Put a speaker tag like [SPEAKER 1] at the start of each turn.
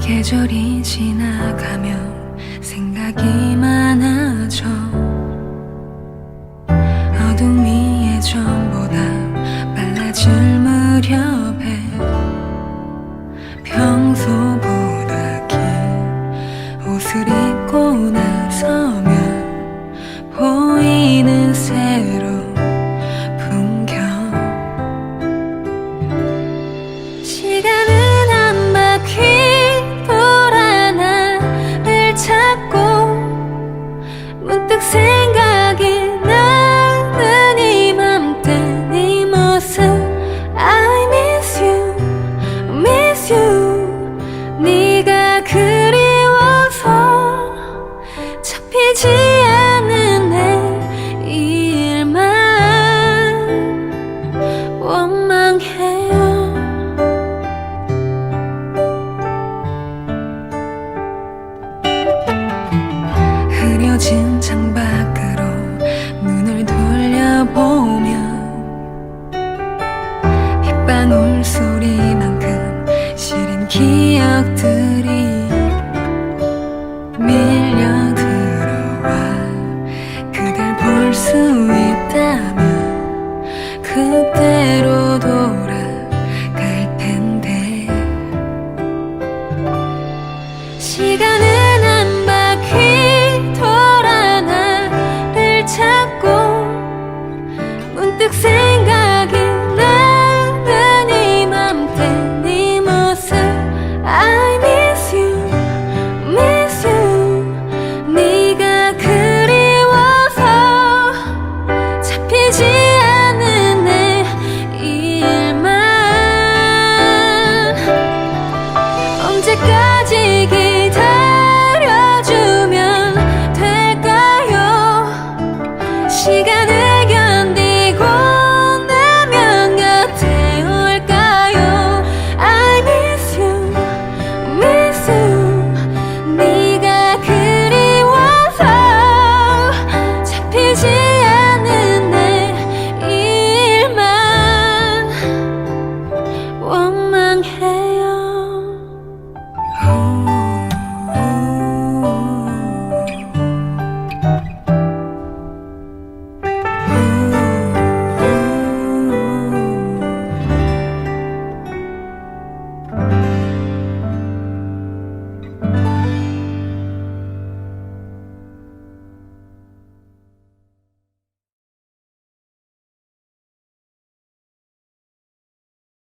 [SPEAKER 1] 계절이 지나가면 생각이 많아져 어둠이 예전보다 빨라질 무렵에 나를 흐려진 창밖으로 눈을 돌려보면 빗방울 소리만큼 시린 기억들이 밀려 들어와 그댈 볼 수 있